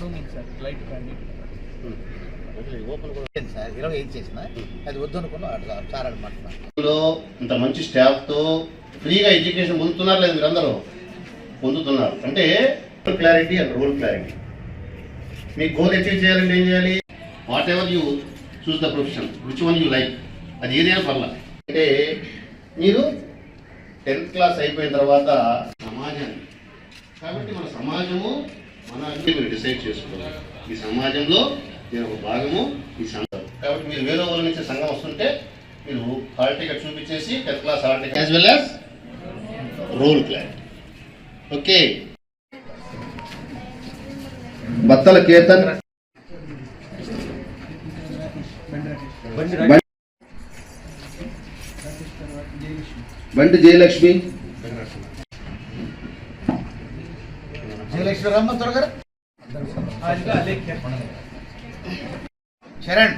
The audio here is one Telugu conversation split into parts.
రూమింగ్ సార్ లైట్ కానీ ఓపెన్ కూడా సార్ ఇరవై ఐదు చేసిన అది వద్దు అనుకున్నా అట్లా సార్ అనమాట ఇంత మంచి స్టాఫ్తో ఫ్రీగా ఎడ్యుకేషన్ పొందుతున్నారు లేదు మీరందరూ? పొందుతున్నారు. అంటే క్లారిటీ అండ్ రోల్ క్లారిటీ మీ గోల్ అచీవ్ చేయాలంటే ఏం చేయాలి? Whatever you choose the profession which one you like అది ఏదైనా పర్లా. అంటే మీరు టెన్త్ క్లాస్ అయిపోయిన తర్వాత సమాజాన్ని కాబట్టి మన సమాజము మన మీరు డిసైడ్ చేసుకోవాలి. ఈ సమాజంలో నేను ఒక భాగము ఈ సంఘం. కాబట్టి మీరు వేరే వాళ్ళ నుంచి సంఘం వస్తుంటే మీరు హాల్ టికెట్ చూపించేసి tenth class hall ticket. As well as role plan okay Battala Ketan Bandi Jayalakshmi. త్వరగా Charan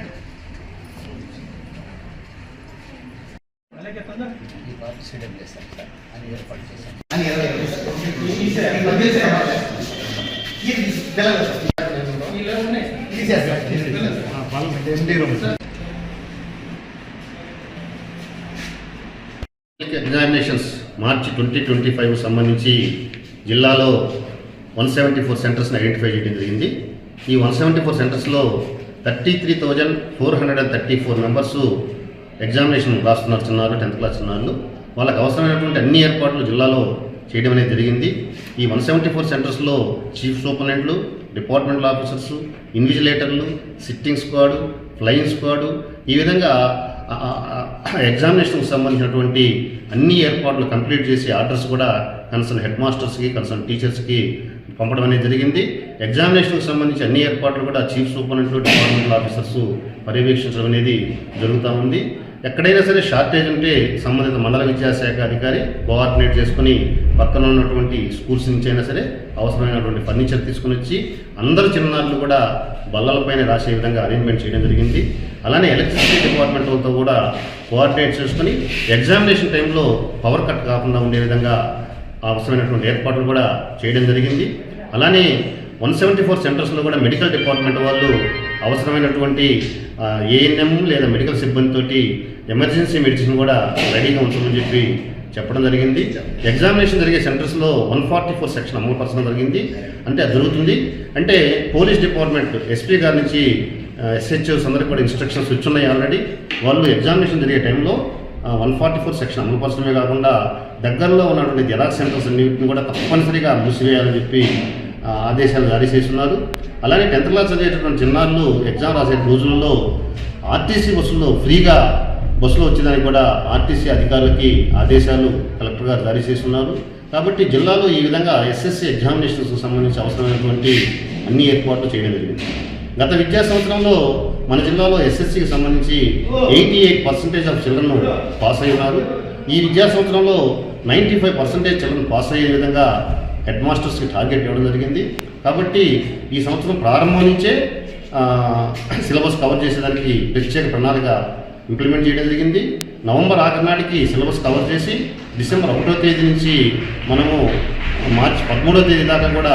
examinations March twenty twenty five సంబంధించి జిల్లాలో వన్ సెవెంటీ ఫోర్ సెంటర్స్ని ఐడెంటిఫై చేయడం జరిగింది. ఈ వన్ సెవెంటీ ఫోర్ సెంటర్స్లో thirty three thousand four hundred and thirty four members examination రాస్తున్నారు చిన్నారు టెన్త్ క్లాస్ చిన్నారు వాళ్ళకి అవసరమైనటువంటి అన్ని ఏర్పాట్లు జిల్లాలో చేయడం అనేది జరిగింది. ఈ వన్ సెవెంటీ ఫోర్ సెంటర్స్లో చీఫ్ సూపరింటెండెంట్లు డిపార్ట్మెంటల్ ఆఫీసర్స్ ఇన్విజిలేటర్లు సిట్టింగ్ స్క్వాడు ఫ్లయింగ్ స్క్వాడు ఈ విధంగా ఎగ్జామినేషన్కి సంబంధించినటువంటి అన్ని ఏర్పాట్లు కంప్లీట్ చేసి ఆర్డర్స్ కూడా కన్సర్న్ హెడ్ మాస్టర్స్కి కన్సర్న్ టీచర్స్కి పంపడం అనేది జరిగింది. ఎగ్జామినేషన్కి సంబంధించి అన్ని ఏర్పాట్లు కూడా చీఫ్ సూపరింటెండెంట్ డిపార్ట్మెంటల్ ఆఫీసర్స్ పర్యవేక్షించడం అనేది జరుగుతూ ఉంది. ఎక్కడైనా సరే షార్టేజ్ ఉంటే సంబంధిత మండల విద్యాశాఖ అధికారి కోఆర్డినేట్ చేసుకుని పక్కన ఉన్నటువంటి స్కూల్స్ నుంచి అయినా సరే అవసరమైనటువంటి ఫర్నిచర్ తీసుకుని వచ్చి అందరు చిన్నారులు కూడా బల్లలపైన రాసే విధంగా అరేంజ్మెంట్ చేయడం జరిగింది. అలానే ఎలక్ట్రిసిటీ డిపార్ట్మెంట్ వాళ్ళతో కూడా కోఆర్డినేట్ చేసుకుని ఎగ్జామినేషన్ టైంలో పవర్ కట్ కాకుండా ఉండే విధంగా అవసరమైనటువంటి ఏర్పాట్లు కూడా చేయడం జరిగింది. అలానే వన్ సెవెంటీ ఫోర్ సెంటర్స్లో కూడా మెడికల్ డిపార్ట్మెంట్ వాళ్ళు అవసరమైనటువంటి ఏఎన్ఎం లేదా మెడికల్ సిబ్బందితోటి ఎమర్జెన్సీ మెడిసిన్ కూడా రెడీగా ఉంచమని చెప్పి చెప్పడం జరిగింది. ఎగ్జామినేషన్ జరిగే సెంటర్స్లో వన్ ఫార్టీ ఫోర్ సెక్షన్ అమలు పరచడం జరిగింది. అంటే అది జరుగుతుంది. అంటే పోలీస్ డిపార్ట్మెంట్ ఎస్పీ గారి నుంచి ఎస్హెచ్ఓస్ అందరికీ కూడా ఇన్స్ట్రక్షన్స్ వచ్చున్నాయి ఆల్రెడీ. వాళ్ళు ఎగ్జామినేషన్ జరిగే టైంలో వన్ ఫార్టీ ఫోర్ సెక్షన్ అమలు పరచడమే కాకుండా దగ్గరలో ఉన్నటువంటి జెరాక్స్ సెంటర్స్ అన్నింటిని కూడా తప్పనిసరిగా మూసివేయాలని చెప్పి ఆదేశాలు జారీ చేస్తున్నారు. అలానే టెన్త్ క్లాస్ చదివేటటువంటి చిన్నారులు ఎగ్జామ్ రాసే రోజులలో ఆర్టీసీ బస్సుల్లో ఫ్రీగా బస్సులో వచ్చేదానికి కూడా ఆర్టీసీ అధికారులకి ఆదేశాలు కలెక్టర్ గారు జారీ చేస్తున్నారు. కాబట్టి జిల్లాలో ఈ విధంగా ఎస్ఎస్సి ఎగ్జామినేషన్స్కు సంబంధించి అవసరమైనటువంటి అన్ని ఏర్పాట్లు చేయడం జరిగింది. గత విద్యా సంవత్సరంలో మన జిల్లాలో ఎస్ఎస్సికి సంబంధించి eighty eight percentage of children pass అయి ఉన్నారు ఈ విద్యా సంవత్సరంలో ninety five percentage children pass అయ్యే విధంగా హెడ్ మాస్టర్స్కి టార్గెట్ ఇవ్వడం జరిగింది. కాబట్టి ఈ సంవత్సరం ప్రారంభం నుంచే సిలబస్ కవర్ చేసేదానికి ప్రత్యేక ప్రణాళిక ఇంప్లిమెంట్ చేయడం జరిగింది. నవంబర్ ఆఖరి నాటికి సిలబస్ కవర్ చేసి డిసెంబర్ ఒకటో తేదీ నుంచి మనము మార్చి పదమూడో తేదీ దాకా కూడా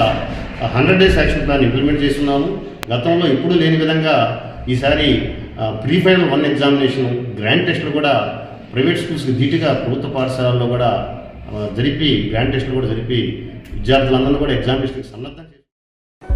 hundred days action plan implement చేస్తున్నాము. గతంలో ఎప్పుడూ లేని విధంగా ఈసారి pre final one examination grand టెస్టులు కూడా ప్రైవేట్ స్కూల్స్కి ధీటుగా ప్రభుత్వ పాఠశాలల్లో కూడా జరిపి గ్రాండ్ టెస్టులు కూడా జరిపి విద్యార్థులందరూ కూడా ఎగ్జామినేషన్కి సన్నద్ధం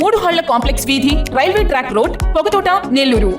మూడు హళ్ళ కాంప్లెక్స్ వీధి railway track road Pogathota Nellore.